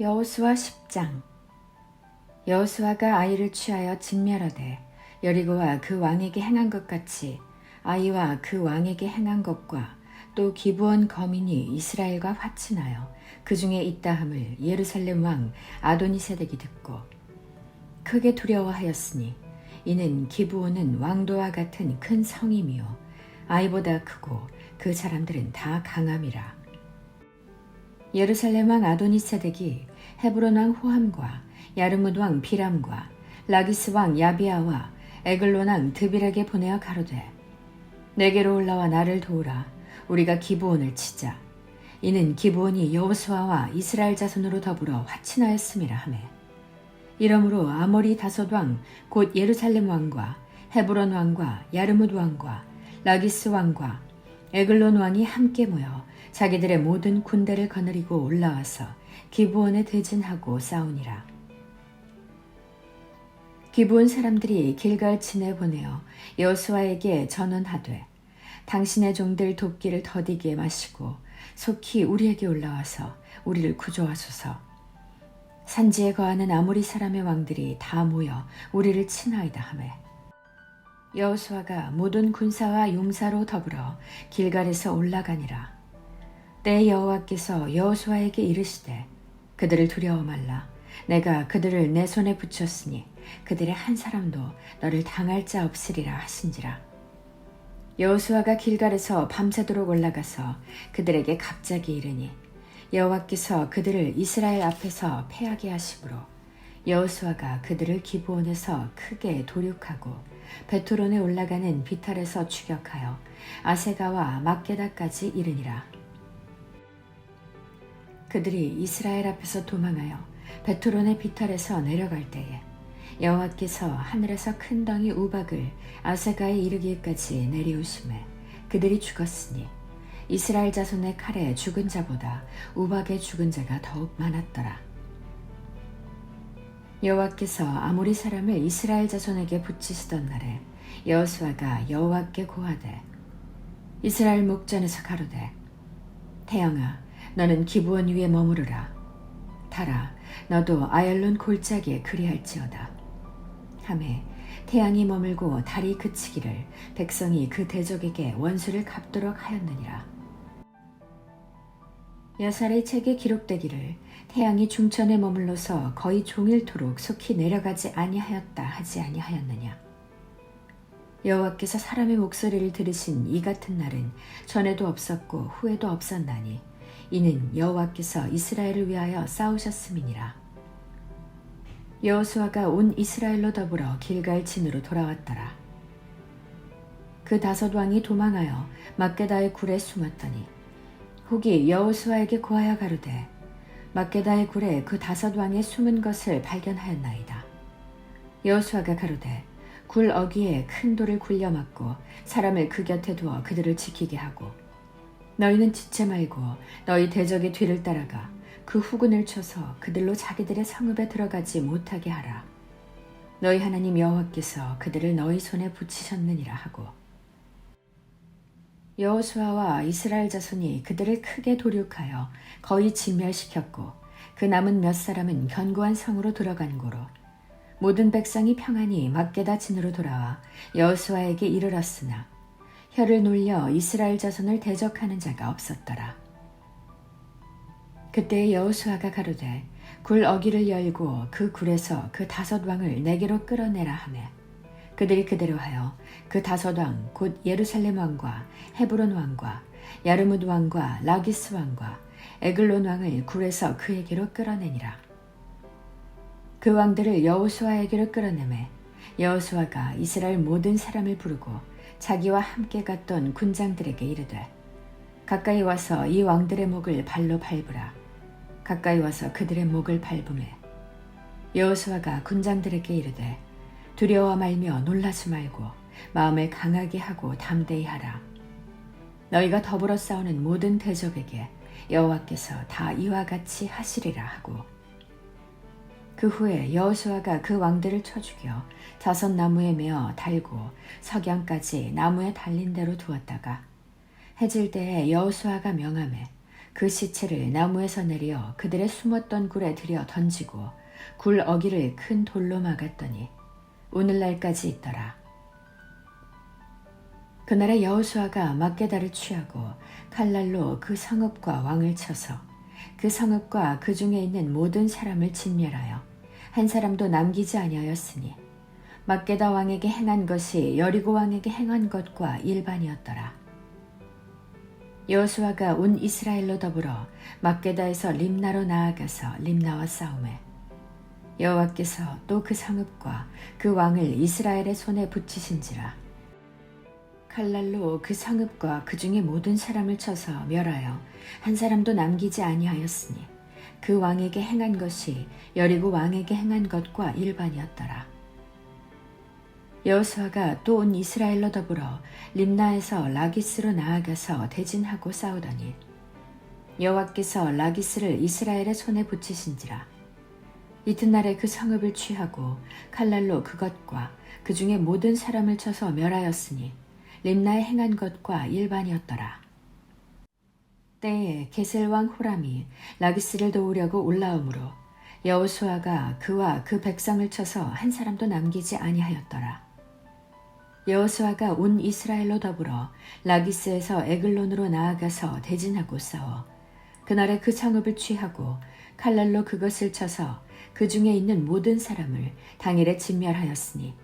여호수아 10장. 여호수아가 아이를 취하여 진멸하되 여리고와 그 왕에게 행한 것 같이 아이와 그 왕에게 행한 것과 또 기부원 거민이 이스라엘과 화친하여 그 중에 있다함을 예루살렘 왕 아도니세덱이 듣고 크게 두려워하였으니 이는 기부원은 왕도와 같은 큰 성임이요 아이보다 크고 그 사람들은 다 강함이라. 예루살렘 왕 아도니세덱이 헤브론 왕 호함과 야르뭇 왕 비람과 라기스 왕 야비아와 에글론 왕 드빌에게 보내어 가로되 내게로 올라와 나를 도우라. 우리가 기브온을 치자. 이는 기브온이 여호수아와 이스라엘 자손으로 더불어 화친하였음이라 하매. 이러므로 아모리 다섯 왕 곧 예루살렘 왕과 헤브론 왕과 야르뭇 왕과 라기스 왕과 에글론 왕이 함께 모여 자기들의 모든 군대를 거느리고 올라와서 기브온에 대진하고 싸우니라. 기브온 사람들이 길갈 진에 보내어 여호수아에게 전언하되 당신의 종들 돕기를 더디게 마시고 속히 우리에게 올라와서 우리를 구조하소서. 산지에 거하는 아모리 사람의 왕들이 다 모여 우리를 친하이다 하매 여호수아가 모든 군사와 용사로 더불어 길갈에서 올라가니라. 때 여호와께서 여호수아에게 이르시되 그들을 두려워 말라. 내가 그들을 내 손에 붙였으니 그들의 한 사람도 너를 당할 자 없으리라 하신지라. 여호수아가 길갈에서 밤새도록 올라가서 그들에게 갑자기 이르니 여호와께서 그들을 이스라엘 앞에서 패하게 하심으로 여호수아가 그들을 기브온에서 크게 도륙하고 베토론에 올라가는 비탈에서 추격하여 아세가와 막게다까지 이르니라. 그들이 이스라엘 앞에서 도망하여 베토론의 비탈에서 내려갈 때에 여호와께서 하늘에서 큰 덩이 우박을 아세가에 이르기까지 내리우심에 그들이 죽었으니 이스라엘 자손의 칼에 죽은 자보다 우박에 죽은 자가 더욱 많았더라. 여호와께서 아모리 사람을 이스라엘 자손에게 붙이시던 날에 여호수아가 여호와께 고하되 이스라엘 목전에서 가로되 태양아 너는 기부원 위에 머무르라. 달아 너도 아얄론 골짜기에 그리할지어다. 함에 태양이 머물고 달이 그치기를 백성이 그 대적에게 원수를 갚도록 하였느니라. 여살의 책에 기록되기를 태양이 중천에 머물러서 거의 종일토록 속히 내려가지 아니하였다 하지 아니하였느냐? 여호와께서 사람의 목소리를 들으신 이 같은 날은 전에도 없었고 후에도 없었나니 이는 여호와께서 이스라엘을 위하여 싸우셨음이니라 여호수아가 온 이스라엘로 더불어 길갈 진으로 돌아왔더라 그 다섯 왕이 도망하여 막게다의 굴에 숨었더니 혹이 여호수아에게 고하여 가로되 막게다의 굴에 그 다섯 왕의 숨은 것을 발견하였나이다. 여호수아가 가로되 굴 어귀에 큰 돌을 굴려 막고 사람을 그 곁에 두어 그들을 지키게 하고 너희는 지체 말고 너희 대적의 뒤를 따라가 그 후군을 쳐서 그들로 자기들의 성읍에 들어가지 못하게 하라. 너희 하나님 여호와께서 그들을 너희 손에 붙이셨느니라 하고 여호수아와 이스라엘 자손이 그들을 크게 도륙하여 거의 진멸시켰고 그 남은 몇 사람은 견고한 성으로 들어간 고로 모든 백성이 평안히 막게다 진으로 돌아와 여호수아에게 이르렀으나 혀를 놀려 이스라엘 자손을 대적하는 자가 없었더라. 그때 여호수아가 가로되 굴 어기를 열고 그 굴에서 그 다섯 왕을 내게로 끌어내라 하매 그들이 그대로 하여 그 다섯 왕 곧 예루살렘 왕과 헤브론 왕과 야르뭇 왕과 라기스 왕과 에글론 왕을 굴에서 그에게로 끌어내니라. 그 왕들을 여호수아에게로 끌어내매 여호수아가 이스라엘 모든 사람을 부르고 자기와 함께 갔던 군장들에게 이르되 가까이 와서 이 왕들의 목을 발로 밟으라. 가까이 와서 그들의 목을 밟음에 여호수아가 군장들에게 이르되 두려워 말며 놀라지 말고 마음을 강하게 하고 담대히 하라. 너희가 더불어 싸우는 모든 대적에게 여호와께서 다 이와 같이 하시리라 하고 그 후에 여호수아가 그 왕들을 쳐 죽여 자선 나무에 메어 달고 석양까지 나무에 달린 대로 두었다가 해질 때에 여호수아가 명함에 그 시체를 나무에서 내려 그들의 숨었던 굴에 들여 던지고 굴 어기를 큰 돌로 막았더니 오늘날까지 있더라. 그날에 여호수아가 막게다를 취하고 칼날로 그 성읍과 왕을 쳐서 그 성읍과 그 중에 있는 모든 사람을 진멸하여 한 사람도 남기지 아니하였으니 막게다 왕에게 행한 것이 여리고 왕에게 행한 것과 일반이었더라. 여호수아가 온 이스라엘로 더불어 막게다에서 림나로 나아가서 림나와 싸움에 여호와께서 또그 성읍과 그 왕을 이스라엘의 손에 붙이신지라 칼날로 그 성읍과 그 중에 모든 사람을 쳐서 멸하여 한 사람도 남기지 아니하였으니 그 왕에게 행한 것이 여리고 왕에게 행한 것과 일반이었더라. 여호수아가 또 온 이스라엘로 더불어 림나에서 라기스로 나아가서 대진하고 싸우더니 여호와께서 라기스를 이스라엘의 손에 붙이신지라 이튿날에 그 성읍을 취하고 칼날로 그것과 그 중에 모든 사람을 쳐서 멸하였으니 림나에 행한 것과 일반이었더라. 때에 게셀 왕 호람이 라기스를 도우려고 올라오므로 여호수아가 그와 그 백성을 쳐서 한 사람도 남기지 아니하였더라. 여호수아가 온 이스라엘로 더불어 라기스에서 에글론으로 나아가서 대진하고 싸워 그날에 그 성읍을 취하고 칼날로 그것을 쳐서 그 중에 있는 모든 사람을 당일에 진멸하였으니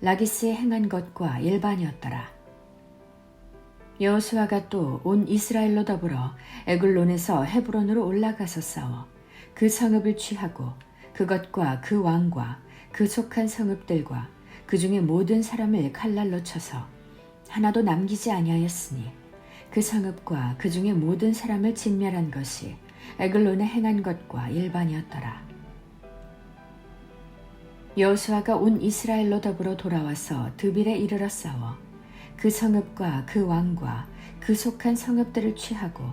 라기스에 행한 것과 일반이었더라. 여호수아가 또 온 이스라엘로 더불어 에글론에서 헤브론으로 올라가서 싸워 그 성읍을 취하고 그것과 그 왕과 그 속한 성읍들과 그 중에 모든 사람을 칼날로 쳐서 하나도 남기지 아니하였으니 그 성읍과 그 중에 모든 사람을 진멸한 것이 에글론에 행한 것과 일반이었더라. 여호수아가 온 이스라엘로 더불어 돌아와서 드빌에 이르러 싸워 그 성읍과 그 왕과 그 속한 성읍들을 취하고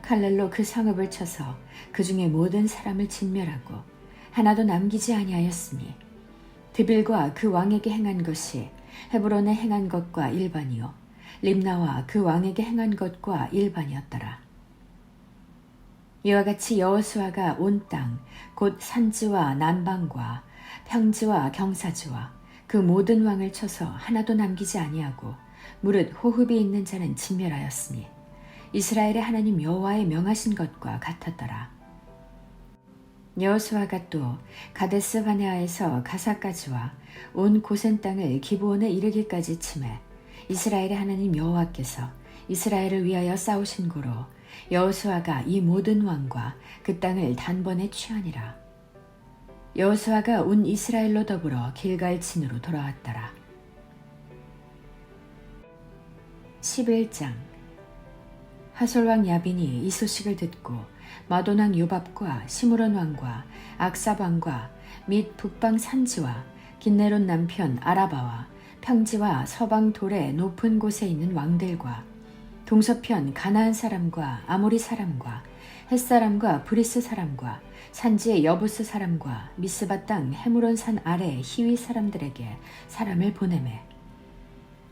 칼날로 그 성읍을 쳐서 그 중에 모든 사람을 진멸하고 하나도 남기지 아니하였으니 드빌과 그 왕에게 행한 것이 헤브론에 행한 것과 일반이요 림나와 그 왕에게 행한 것과 일반이었더라. 이와 같이 여호수아가 온 땅 곧 산지와 남방과 평지와 경사지와 그 모든 왕을 쳐서 하나도 남기지 아니하고 무릇 호흡이 있는 자는 진멸하였으니 이스라엘의 하나님 여호와의 명하신 것과 같았더라. 여호수아가 또 가데스 바네아에서 가사까지와 온 고센 땅을 기브온에 이르기까지 침해 이스라엘의 하나님 여호와께서 이스라엘을 위하여 싸우신 고로 여호수아가 이 모든 왕과 그 땅을 단번에 취하니라. 여호수아가 온 이스라엘로 더불어 길갈 진으로 돌아왔더라. 11장. 하솔왕 야빈이 이 소식을 듣고 마돈왕 요밥과 시므론 왕과 악삽 왕과 및 북방 산지와 긴네론 남편 아라바와 평지와 서방 돌의 높은 곳에 있는 왕들과 동서편 가나안 사람과 아모리 사람과 햇사람과 브리스 사람과 산지의 여부스 사람과 미스바 땅 헤무론 산 아래 히위 사람들에게 사람을 보내매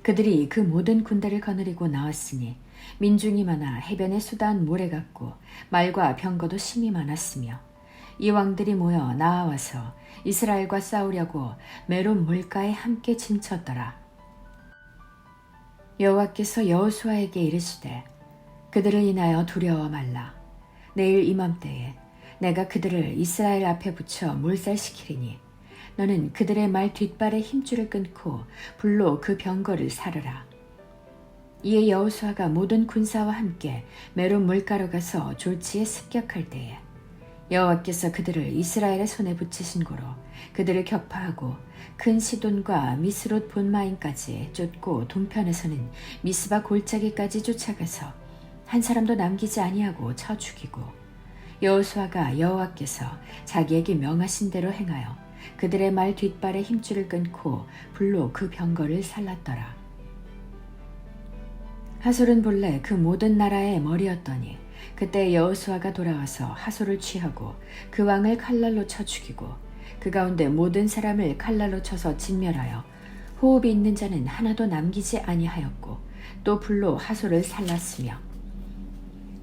그들이 그 모든 군대를 거느리고 나왔으니 민중이 많아 해변에 수다한 모래 같고 말과 병거도 심이 많았으며 이 왕들이 모여 나와서 이스라엘과 싸우려고 메론 물가에 함께 짐쳤더라. 여호와께서 여호수아에게 이르시되 그들을 인하여 두려워 말라. 내일 이맘때에 내가 그들을 이스라엘 앞에 붙여 몰살시키리니 너는 그들의 말 뒷발에 힘줄을 끊고 불로 그 병거를 사르라. 이에 여호수아가 모든 군사와 함께 메론 물가로 가서 졸지에 습격할 때에 여호와께서 그들을 이스라엘의 손에 붙이신 고로 그들을 격파하고 큰 시돈과 미스롯 본마인까지 쫓고 동편에서는 미스바 골짜기까지 쫓아가서 한 사람도 남기지 아니하고 쳐 죽이고 여호수아가 여호와께서 자기에게 명하신 대로 행하여 그들의 말 뒷발에 힘줄을 끊고 불로 그 병거를 살랐더라. 하솔은 본래 그 모든 나라의 머리였더니 그때 여호수아가 돌아와서 하솔을 취하고 그 왕을 칼날로 쳐 죽이고 그 가운데 모든 사람을 칼날로 쳐서 진멸하여 호흡이 있는 자는 하나도 남기지 아니하였고 또 불로 하솔을 살랐으며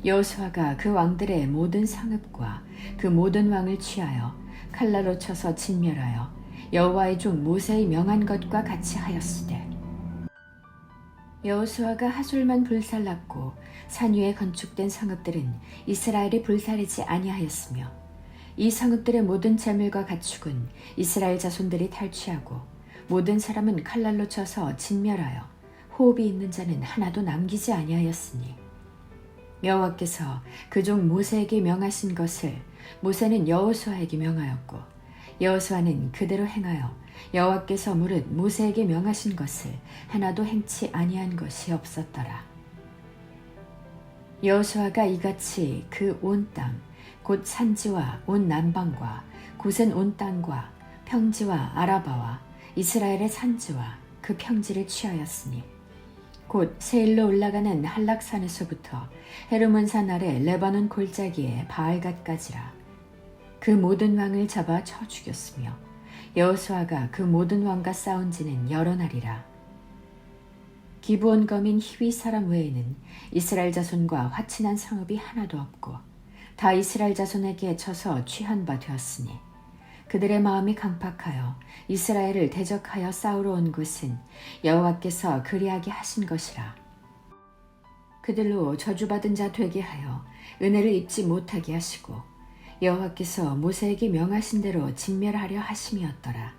여호수아가 그 왕들의 모든 상읍과 그 모든 왕을 취하여 칼날로 쳐서 진멸하여 여호와의 종 모세의 명한 것과 같이 하였으되. 여호수아가 하솔만 불살랐고 산 위에 건축된 성읍들은 이스라엘이 불사르지 아니하였으며 이 성읍들의 모든 재물과 가축은 이스라엘 자손들이 탈취하고 모든 사람은 칼날로 쳐서 진멸하여 호흡이 있는 자는 하나도 남기지 아니하였으니 여호와께서 그종 모세에게 명하신 것을 모세는 여호수아에게 명하였고 여호수아는 그대로 행하여 여호와께서 무릇 모세에게 명하신 것을 하나도 행치 아니한 것이 없었더라. 여호수아가 이같이 그 온 땅 곧 산지와 온 남방과 고센 온 땅과 평지와 아라바와 이스라엘의 산지와 그 평지를 취하였으니 곧 세일로 올라가는 한락산에서부터 헤르몬산 아래 레바논 골짜기에 바알갓까지라 그 모든 왕을 잡아 쳐 죽였으며 여호수아가 그 모든 왕과 싸운 지는 여러 날이라. 기브온 검인 히위 사람 외에는 이스라엘 자손과 화친한 성읍이 하나도 없고 다 이스라엘 자손에게 쳐서 취한 바 되었으니 그들의 마음이 강팍하여 이스라엘을 대적하여 싸우러 온 곳은 여호와께서 그리하게 하신 것이라. 그들로 저주받은 자 되게 하여 은혜를 입지 못하게 하시고 여호와께서 모세에게 명하신 대로 진멸하려 하심이었더라.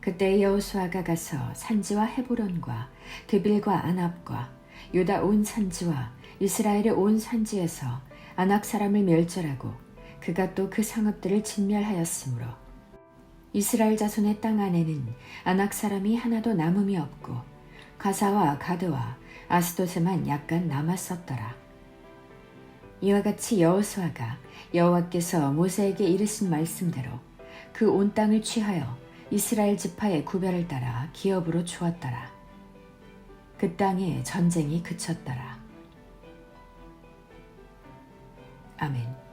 그때 여호수아가 가서 산지와 헤브론과 드빌과 아납과 유다 온 산지와 이스라엘의 온 산지에서 아낙 사람을 멸절하고 그가 또그 상업들을 진멸하였으므로 이스라엘 자손의 땅 안에는 아낙 사람이 하나도 남음이 없고 가사와 가드와 아스도세만 약간 남았었더라. 이와 같이 여호수아가 여호와께서 모세에게 이르신 말씀대로 그 온 땅을 취하여 이스라엘 지파의 구별을 따라 기업으로 주었더라. 그 땅에 전쟁이 그쳤더라. 아멘.